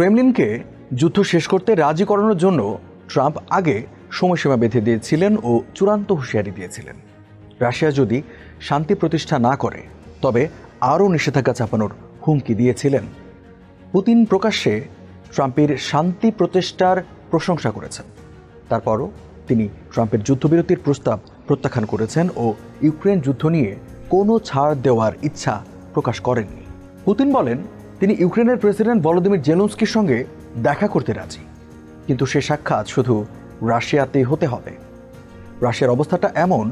ক্রেমলিনকে যুদ্ধ শেষ করতে রাজি করানোর জন্য ট্রাম্প আগে সময়সীমা বেঁধে দিয়েছিলেন ও চূড়ান্ত হুঁশিয়ারি দিয়েছিলেন। রাশিয়া যদি শান্তি প্রতিষ্ঠা না করে, তবে আরও নিষেধাজ্ঞা চাপানোর হুমকি দিয়েছিলেন। পুতিন প্রকাশ্যে ট্রাম্পের শান্তি প্রচেষ্টার প্রশংসা করেছেন। তারপরও তিনি ট্রাম্পের যুদ্ধবিরতির প্রস্তাব প্রত্যাখ্যান করেছেন ও ইউক্রেন যুদ্ধ নিয়ে কোনো ছাড় দেওয়ার ইচ্ছা প্রকাশ করেননি। পুতিন বলেন তিনি ইউক্রেনের প্রেসিডেন্ট ভলোদিমির জেলুন্সকির সঙ্গে দেখা করতে রাজি। কিন্তু সে সাক্ষাৎ শুধু রাশিয়াতেই হতে হবে। রাশিয়ার অবস্থাটা এমন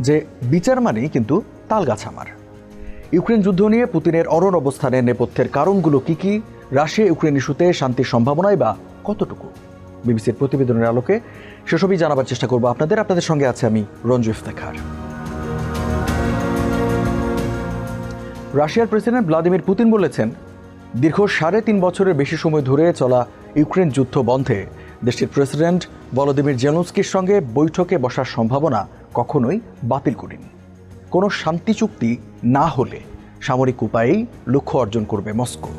যে বিচার মানেই কিন্তু তালগাছামার। ইউক্রেন যুদ্ধ নিয়ে পুতিনের অরণ অবস্থানের নেপথ্যের কারণগুলো কি কি, রাশিয়া ইউক্রেন ইস্যুতে শান্তির সম্ভাবনাই বা কতটুকু? বিবিসির প্রতিবেদনের আলোকে সেসবই জানাবার চেষ্টা করব আপনাদের। আপনাদের সঙ্গে আছে আমি রঞ্জু ইফতেখার। রাশিয়ার প্রেসিডেন্ট ভ্লাদিমির পুতিন বলেছেন দীর্ঘ সাড়ে তিন বছরের বেশি সময় ধরে চলা ইউক্রেন যুদ্ধ বন্ধে দেশটির প্রেসিডেন্ট ভলোদিমির জেলুন্সকির সঙ্গে বৈঠকে বসার সম্ভাবনা কখনোই বাতিল করেনি। কোনো শান্তি চুক্তি না হলে সামরিক উপায়েই লক্ষ্য অর্জন করবে মস্কো।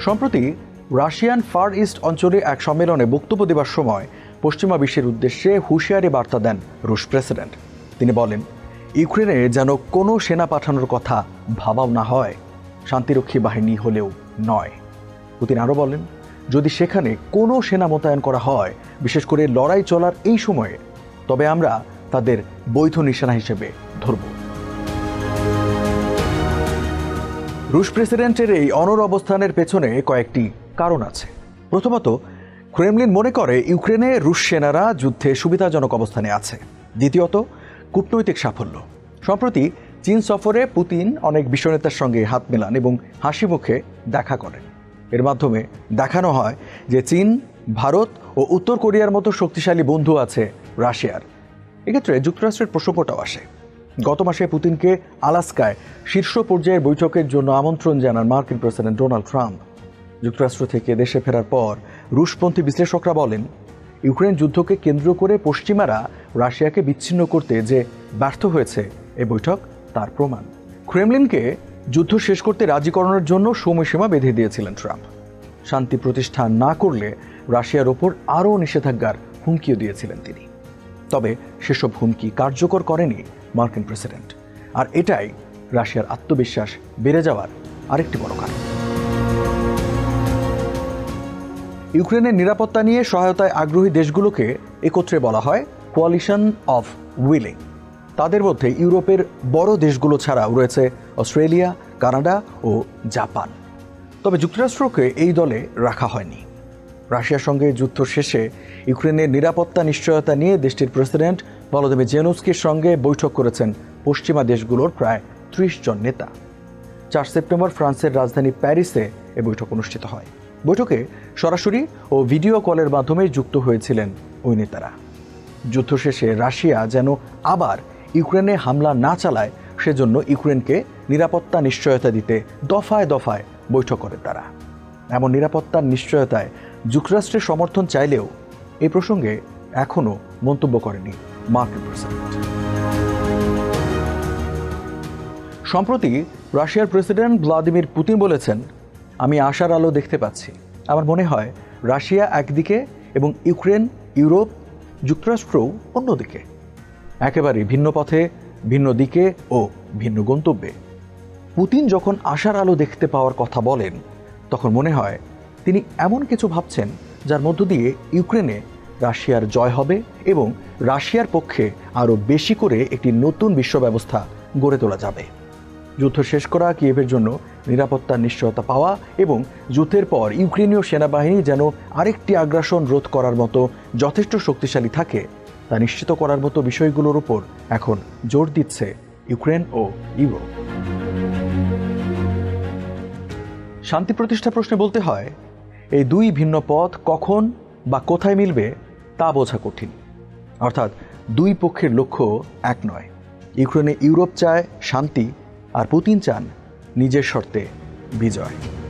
সম্প্রতি রাশিয়ান ফার ইস্ট অঞ্চলে এক সম্মেলনে বক্তব্য দেওয়ার সময় পশ্চিমা বিশ্বের উদ্দেশ্যে হুঁশিয়ারি বার্তা দেন রুশ প্রেসিডেন্ট। তিনি বলেন ইউক্রেনে যেন কোনো সেনা পাঠানোর কথা ভাবাও না হয়, শান্তিরক্ষী বাহিনী হলেও নয়। পুতিন আরও বলেন, যদি সেখানে কোনো সেনা মোতায়েন করা হয়, বিশেষ করে লড়াই চলার এই সময়ে, তবে আমরা তাদের বৈধ নিশানা হিসেবে ধরব। রুশ প্রেসিডেন্টের এই অনর অবস্থানের পেছনে কয়েকটি কারণ আছে। প্রথমত, ক্রেমলিন মনে করে ইউক্রেনে রুশ সেনারা যুদ্ধে সুবিধাজনক অবস্থানে আছে। দ্বিতীয়ত কূটনৈতিক সাফল্য। সম্প্রতি চীন সফরে পুতিন অনেক বিশ্বনেতার সঙ্গে হাত মেলান এবং হাসি মুখে দেখা করেন। এর মাধ্যমে দেখানো হয় যে চীন, ভারত ও উত্তর কোরিয়ার মতো শক্তিশালী বন্ধু আছে রাশিয়ার। এক্ষেত্রে যুক্তরাষ্ট্রের প্রসঙ্গটাও আসে। গত মাসে পুতিনকে আলাস্কায় শীর্ষ পর্যায়ের বৈঠকের জন্য আমন্ত্রণ জানান মার্কিন প্রেসিডেন্ট ডোনাল্ড ট্রাম্প। যুক্তরাষ্ট্র থেকে দেশে ফেরার পর রুশপন্থী বিশ্লেষকরা বলেন ইউক্রেন যুদ্ধকে কেন্দ্র করে পশ্চিমারা রাশিয়াকে বিচ্ছিন্ন করতে যে ব্যর্থ হয়েছে এ বৈঠক, তার প্রমাণ। ক্রেমলিনকে যুদ্ধ শেষ করতে রাজি করানোর জন্য সময়সীমা বেঁধে দিয়েছিলেন ট্রাম্প। শান্তি প্রতিষ্ঠা না করলে রাশিয়ার ওপর আরও নিষেধাজ্ঞার হুমকিও দিয়েছিলেন তিনি। তবে সেসব হুমকি কার্যকর করেনি মার্কিন প্রেসিডেন্ট। আর এটাই রাশিয়ার আত্মবিশ্বাস বেড়ে যাওয়ার আরেকটি বড় কারণ। ইউক্রেনের নিরাপত্তা নিয়ে সহায়তায় আগ্রহী দেশগুলোকে একত্রে বলা হয় কোয়ালিশন অফ উইলিং তাদের মধ্যে ইউরোপের বড় দেশগুলো ছাড়াও রয়েছে অস্ট্রেলিয়া, কানাডা ও জাপান। তবে যুক্তরাষ্ট্রকে এই দলে রাখা হয়নি। রাশিয়ার সঙ্গে যুদ্ধ শেষে ইউক্রেনের নিরাপত্তা নিশ্চয়তা নিয়ে দেশটির প্রেসিডেন্ট ভলোদিমির জেনুস্কির সঙ্গে বৈঠক করেছেন পশ্চিমা দেশগুলোর প্রায় ত্রিশ জন নেতা। চার সেপ্টেম্বর ফ্রান্সের রাজধানী প্যারিসে এ বৈঠক অনুষ্ঠিত হয়। বৈঠকে সরাসরি ও ভিডিও কলের মাধ্যমে যুক্ত হয়েছিলেন ওই নেতারা। যুদ্ধ শেষে রাশিয়া যেন আবার ইউক্রেনে হামলা না চালায়, সেজন্য ইউক্রেনকে নিরাপত্তা নিশ্চয়তা দিতে দফায় দফায় বৈঠক করে তারা। এমন নিরাপত্তার নিশ্চয়তায় যুক্তরাষ্ট্রের সমর্থন চাইলেও এই প্রসঙ্গে এখনও মন্তব্য করেনি মার্কিন প্রেসিডেন্ট। সম্প্রতি রাশিয়ার প্রেসিডেন্ট ভ্লাদিমির পুতিন বলেছেন আমি আশার আলো দেখতে পাচ্ছি। আমার মনে হয় রাশিয়া একদিকে এবং ইউক্রেন, ইউরোপ, যুক্তরাষ্ট্রও অন্যদিকে। একেবারে ভিন্ন পথে, ভিন্ন দিকে ও ভিন্ন গন্তব্যে। পুতিন যখন আশার আলো দেখতে পাওয়ার কথা বলেন, তখন মনে হয় তিনি এমন কিছু ভাবছেন যার মধ্য দিয়ে ইউক্রেনে রাশিয়ার জয় হবে এবং রাশিয়ার পক্ষে আরও বেশি করে একটি নতুন বিশ্ব ব্যবস্থা গড়ে তোলা যাবে। যুদ্ধ শেষ করা কিয়েভের জন্য নিরাপত্তার নিশ্চয়তা পাওয়া এবং যুদ্ধের পর ইউক্রেনীয় সেনাবাহিনী যেন আরেকটি আগ্রাসন রোধ করার মতো যথেষ্ট শক্তিশালী থাকে, তা নিশ্চিত করার মতো বিষয়গুলোর উপর এখন জোর দিচ্ছে ইউক্রেন ও ইউরোপ। শান্তি প্রতিষ্ঠা প্রশ্নে বলতে হয়, এই দুই ভিন্ন পথ কখন বা কোথায় মিলবে তা বোঝা কঠিন। অর্থাৎ দুই পক্ষের লক্ষ্য এক নয়। ইউক্রেনে ইউরোপ চায় শান্তি আর পুতিন চান নিজের শর্তে বিজয়।